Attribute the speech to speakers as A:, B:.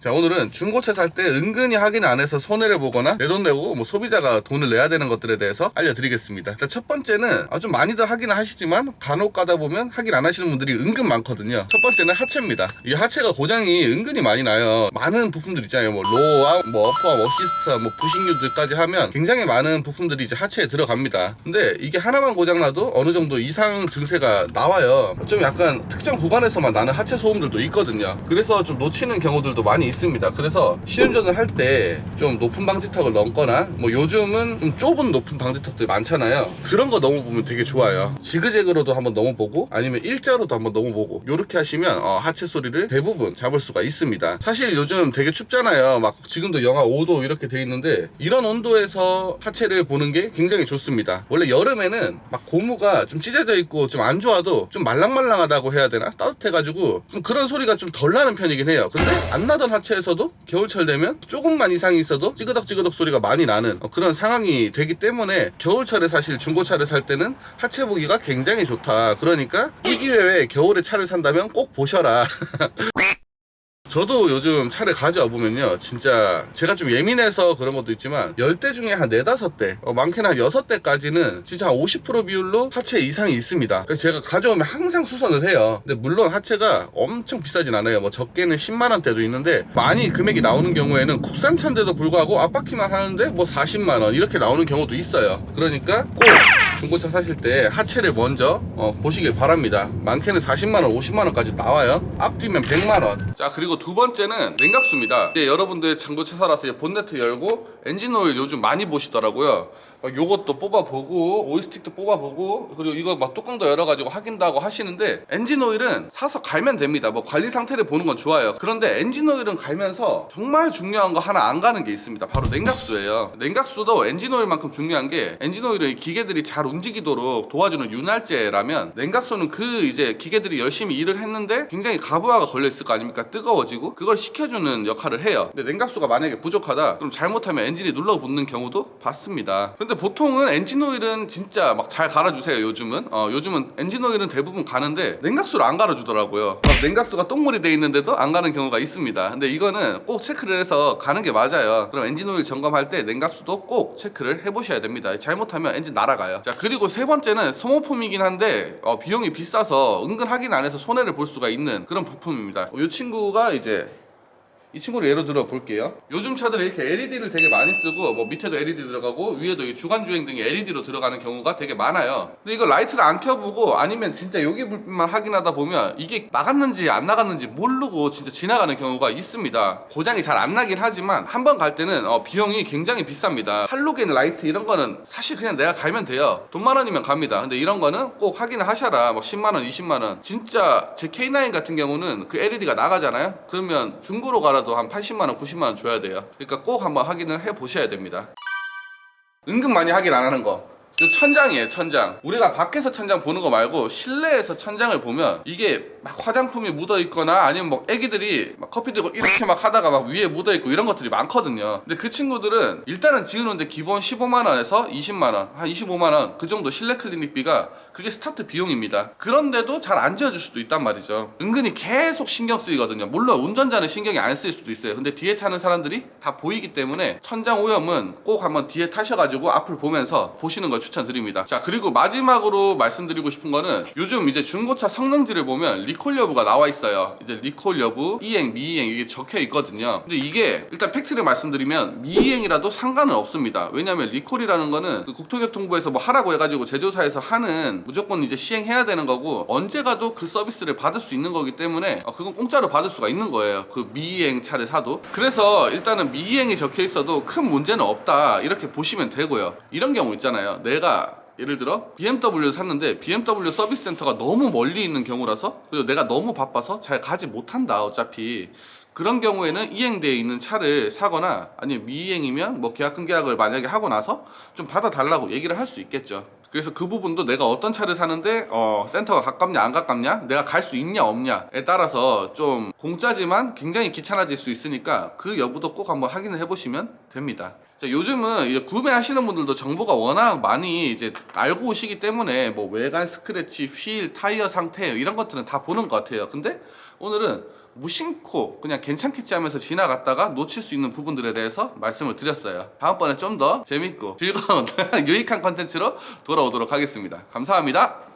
A: 자 오늘은 중고차 살 때 은근히 확인 안 해서 손해를 보거나 내 돈 내고 뭐 소비자가 돈을 내야 되는 것들에 대해서 알려드리겠습니다. 일단 첫 번째는 아, 좀 많이들 하기는 하시지만 간혹 가다 보면 확인 안 하시는 분들이 은근 많거든요. 첫 번째는 하체입니다. 이 하체가 고장이 은근히 많이 나요. 많은 부품들 있잖아요. 뭐 로어와 뭐 어퍼 뭐 히스트 뭐 부식류들까지 하면 굉장히 많은 부품들이 이제 하체에 들어갑니다. 근데 이게 하나만 고장 나도 어느 정도 이상 증세가 나와요. 좀 약간 특정 구간에서만 나는 하체 소음들도 있거든요. 그래서 좀 놓치는 경우들도 많이 있습니다. 그래서 시운전을 할 때 좀 높은 방지턱을 넘거나 뭐 요즘은 좀 좁은 높은 방지턱들이 많잖아요. 그런 거 넘어보면 되게 좋아요. 지그재그로도 한번 넘어보고 아니면 일자로도 한번 넘어보고 요렇게 하시면 어, 하체 소리를 대부분 잡을 수가 있습니다. 사실 요즘 되게 춥잖아요. 막 지금도 영하 5도 이렇게 돼 있는데 이런 온도에서 하체를 보는 게 굉장히 좋습니다. 원래 여름에는 막 고무가 좀 찢어져 있고 좀 안 좋아도 좀 말랑말랑하다고 해야 되나? 따뜻해가지고 좀 그런 소리가 좀 덜 나는 편이긴 해요. 근데 안 나던 하체에서도 겨울철 되면 조금만 이상이 있어도 찌그덕찌그덕 소리가 많이 나는 어, 그런 상황이 되기 때문에 겨울철에 사실 중고차를 살 때는 하체 보기가 굉장히 좋다. 그러니까 이 기회에 겨울에 차를 산다면 꼭 보셔라 저도 요즘 차를 가져와 보면요 진짜 제가 좀 예민해서 그런 것도 있지만 10대 중에 한 4, 5대 어, 많게는 한 6대까지는 진짜 한 50% 비율로 하체 이상이 있습니다. 제가 가져오면 항상 수선을 해요. 근데 물론 하체가 엄청 비싸진 않아요. 뭐 적게는 10만원대도 있는데 많이 금액이 나오는 경우에는 국산차인데도 불구하고 앞바퀴만 하는데 뭐 40만원 이렇게 나오는 경우도 있어요. 그러니까 꼭 중고차 사실 때 하체를 먼저 어, 보시길 바랍니다. 많게는 40만원 50만원까지 나와요. 앞뒤면 100만원. 자 그리고 두 번째는 냉각수입니다. 이제 여러분들 중고차 살아서 본네트 열고 엔진 오일 요즘 많이 보시더라고요 막 요것도 뽑아보고 오일스틱도 뽑아보고 그리고 이거 막 뚜껑도 열어가지고 확인도 하고 하시는데 엔진 오일은 사서 갈면 됩니다. 뭐 관리 상태를 보는 건 좋아요. 그런데 엔진 오일은 갈면서 정말 중요한 거 하나 안 가는 게 있습니다. 바로 냉각수예요. 냉각수도 엔진 오일만큼 중요한 게 엔진 오일은 이 기계들이 잘 움직이도록 도와주는 윤활제라면 냉각수는 그 이제 기계들이 열심히 일을 했는데 굉장히 가부하가 걸려 있을 거 아닙니까? 뜨거워지고 그걸 식혀주는 역할을 해요. 근데 냉각수가 만약에 부족하다 그럼 잘못하면 엔진이 눌러붙는 경우도 봤습니다. 근데 보통은 엔진 오일은 진짜 막 잘 갈아주세요 요즘은. 어, 요즘은 엔진 오일은 대부분 가는데 냉각수를 안 갈아주더라고요. 막 냉각수가 똥물이 돼 있는데도 안 가는 경우가 있습니다. 근데 이거는 꼭 체크를 해서 가는 게 맞아요. 그럼 엔진 오일 점검할 때 냉각수도 꼭 체크를 해보셔야 됩니다. 잘못하면 엔진 날아가요. 자 그리고 세 번째는 소모품이긴 한데 어, 비용이 비싸서 은근 확인 안 해서 손해를 볼 수가 있는 그런 부품입니다. 이 친구가 이제 이 친구를 예로 들어 볼게요. 요즘 차들은 이렇게 LED를 되게 많이 쓰고 뭐 밑에도 LED 들어가고 위에도 이 주간 주행 등이 LED로 들어가는 경우가 되게 많아요. 근데 이거 라이트를 안 켜보고 아니면 진짜 여기 불빛만 확인하다 보면 이게 나갔는지 안 나갔는지 모르고 진짜 지나가는 경우가 있습니다. 고장이 잘 안 나긴 하지만 한 번 갈 때는 어, 비용이 굉장히 비쌉니다. 할로겐 라이트 이런 거는 사실 그냥 내가 갈면 돼요. 돈 만 원이면 갑니다. 근데 이런 거는 꼭 확인을 하셔라. 막 10만 원, 20만 원. 진짜 제 K9 같은 경우는 그 LED가 나가잖아요. 그러면 중고로 가라 도 한 80만 원, 90만 원 줘야 돼요. 그러니까 꼭 한번 확인을 해 보셔야 됩니다. 은근 많이 확인 안 하는 거. 요 천장이에요, 천장. 우리가 밖에서 천장 보는 거 말고 실내에서 천장을 보면 이게 막 화장품이 묻어 있거나 아니면 뭐 애기들이 막 커피 들고 이렇게 막 하다가 막 위에 묻어 있고 이런 것들이 많거든요. 근데 그 친구들은 일단은 지우는데 기본 15만 원에서 20만 원, 한 25만 원 그 정도 실내 클리닉비가 그게 스타트 비용입니다. 그런데도 잘 안 지어줄 수도 있단 말이죠. 은근히 계속 신경 쓰이거든요. 물론 운전자는 신경이 안 쓰일 수도 있어요. 근데 뒤에 타는 사람들이 다 보이기 때문에 천장 오염은 꼭 한번 뒤에 타셔가지고 앞을 보면서 보시는 걸 추천드립니다. 자 그리고 마지막으로 말씀드리고 싶은 거는 요즘 이제 중고차 성능지를 보면 리콜 여부가 나와 있어요. 이제 리콜 여부, 이행, 미이행 이게 적혀 있거든요. 근데 이게 일단 팩트를 말씀드리면 미이행이라도 상관은 없습니다. 왜냐면 리콜이라는 거는 그 국토교통부에서 뭐 하라고 해가지고 제조사에서 하는 무조건 이제 시행해야 되는 거고 언제 가도 그 서비스를 받을 수 있는 거기 때문에 어, 그건 공짜로 받을 수가 있는 거예요. 그 미이행 차를 사도. 그래서 일단은 미이행이 적혀 있어도 큰 문제는 없다 이렇게 보시면 되고요. 이런 경우 있잖아요. 내가 예를 들어 BMW를 샀는데 BMW 서비스 센터가 너무 멀리 있는 경우라서 그리고 내가 너무 바빠서 잘 가지 못한다 어차피 그런 경우에는 이행되어 있는 차를 사거나 아니면 미이행이면 뭐 계약금 계약을 만약에 하고 나서 좀 받아달라고 얘기를 할 수 있겠죠. 그래서 그 부분도 내가 어떤 차를 사는데 어, 센터가 가깝냐 안 가깝냐 내가 갈 수 있냐 없냐에 따라서 좀 공짜지만 굉장히 귀찮아질 수 있으니까 그 여부도 꼭 한번 확인을 해보시면 됩니다. 자, 요즘은 이제 구매하시는 분들도 정보가 워낙 많이 이제 알고 오시기 때문에 뭐 외관 스크래치, 휠, 타이어 상태 이런 것들은 다 보는 것 같아요. 근데 오늘은 무심코 그냥 괜찮겠지 하면서 지나갔다가 놓칠 수 있는 부분들에 대해서 말씀을 드렸어요. 다음번에 좀 더 재밌고 즐거운 유익한 컨텐츠로 돌아오도록 하겠습니다. 감사합니다.